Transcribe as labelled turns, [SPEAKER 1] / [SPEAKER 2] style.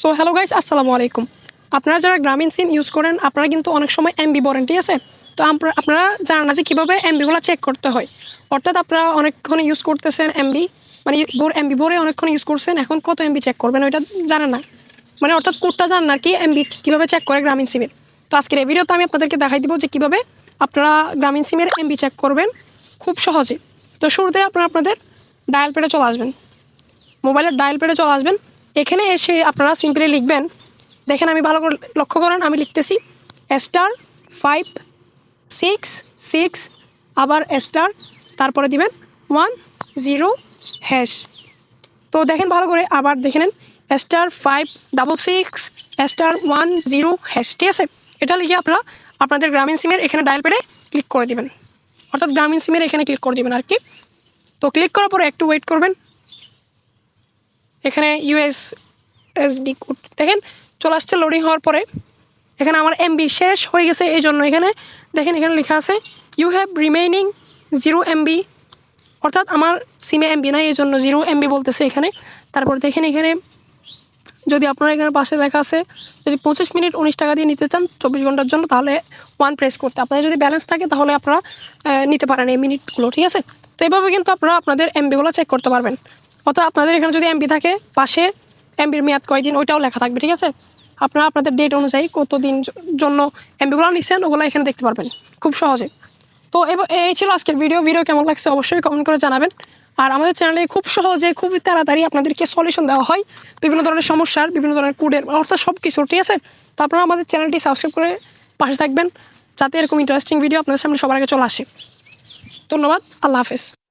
[SPEAKER 1] So hello guys আসসালামু আলাইকুম আপনারা যারা গ্রামীণ সিম ইউজ করেন, আপনারা কিন্তু অনেক সময় এমবি ঠিক আছে? তো আপনারা জানেন না যে কীভাবে এমবিগুলো চেক করতে হয়। অর্থাৎ আপনারা অনেকক্ষণ ইউজ করতেছেন এমবি মানে এমবি ভরে অনেকক্ষণ ইউজ করছেন, এখন কত এমবি চেক করবেন ওইটা জানেন না। মানে অর্থাৎ কোডটা জানেন না আর কি এমবি কীভাবে চেক করে গ্রামীণ সিমের তো আজকের এই ভিডিওতে আমি আপনাদেরকে দেখাই দিব যে কীভাবে আপনারা গ্রামীণ সিমের এমবি চেক করবেন খুব সহজে। তো শুরুতে আপনারা আপনাদের ডায়াল পেডে চলে আসবেন। মোবাইলের ডায়াল পেডে চলে আসবেন। এখানে এসে আপনারা সিম্পলি লিখবেন, দেখেন আমি ভালো করে লক্ষ্য করেন, আমি লিখতেছি স্টার ফাইভ সিক্স সিক্স আবার স্টার তারপরে দিবেন ওয়ান জিরো হ্যাশ তো দেখেন ভালো করে, আবার দেখে নেন star five double six star one zero hash ঠিক আছে? এটা লিখে আপনারা আপনাদের গ্রামীণ সিমের এখানে ডায়াল পেডে ক্লিক করে দিবেন। অর্থাৎ গ্রামীণ সিমের এখানে ক্লিক করে দিবেন আর কি তো ক্লিক করার পরে একটু ওয়েট করবেন। এখানে ইউএস এসডি কোড দেখেন, চলে আসছে লোডিং হওয়ার পরে। এখানে আমার এমবি শেষ হয়ে গেছে এই জন্য এখানে। দেখেন, এখানে লেখা আছে you have remaining zero MB অর্থাৎ আমার সিমে এমবি নাই এই জন্য জিরো এমবি বলতেছে এখানে। তারপর দেখেন, এখানে যদি আপনার এখানে পাশে দেখা আছে, যদি পঁচিশ মিনিট উনিশ টাকা দিয়ে নিতে চান চব্বিশ ঘণ্টার জন্য, তাহলে ওয়ান প্রেস করতে। আপনাদের যদি ব্যালেন্স থাকে, তাহলে আপনারা নিতে পারেন এই মিনিটগুলো, ঠিক আছে? তো এইভাবে কিন্তু আপনারা আপনাদের এমবিগুলো চেক করতে পারবেন। অর্থাৎ আপনাদের এখানে যদি এমবি থাকে, পাশে এমবির মেয়াদ কয়দিন, ওইটাও লেখা থাকবে, ঠিক আছে? আপনারা আপনাদের ডেট অনুযায়ী কতদিন জন্য এমবিগুলো নিচ্ছেন ওগুলো এখানে দেখতে পারবেন, খুব সহজে। তো এই ছিল আজকের ভিডিও ভিডিও কেমন লাগছে অবশ্যই কমেন্ট করে জানাবেন। আর আমাদের চ্যানেলে খুব সহজে খুব তাড়াতাড়ি আপনাদেরকে সলিউশন দেওয়া হয় বিভিন্ন ধরনের সমস্যার, বিভিন্ন ধরনের কুডের অর্থাৎ সব কিছু ঠিক আছে? তো আপনারা আমাদের চ্যানেলটি সাবস্ক্রাইব করে পাশে থাকবেন, যাতে এরকম ইন্টারেস্টিং ভিডিও আপনাদের সামনে সবার আগে চলে আসে। ধন্যবাদ, আল্লাহ হাফেজ।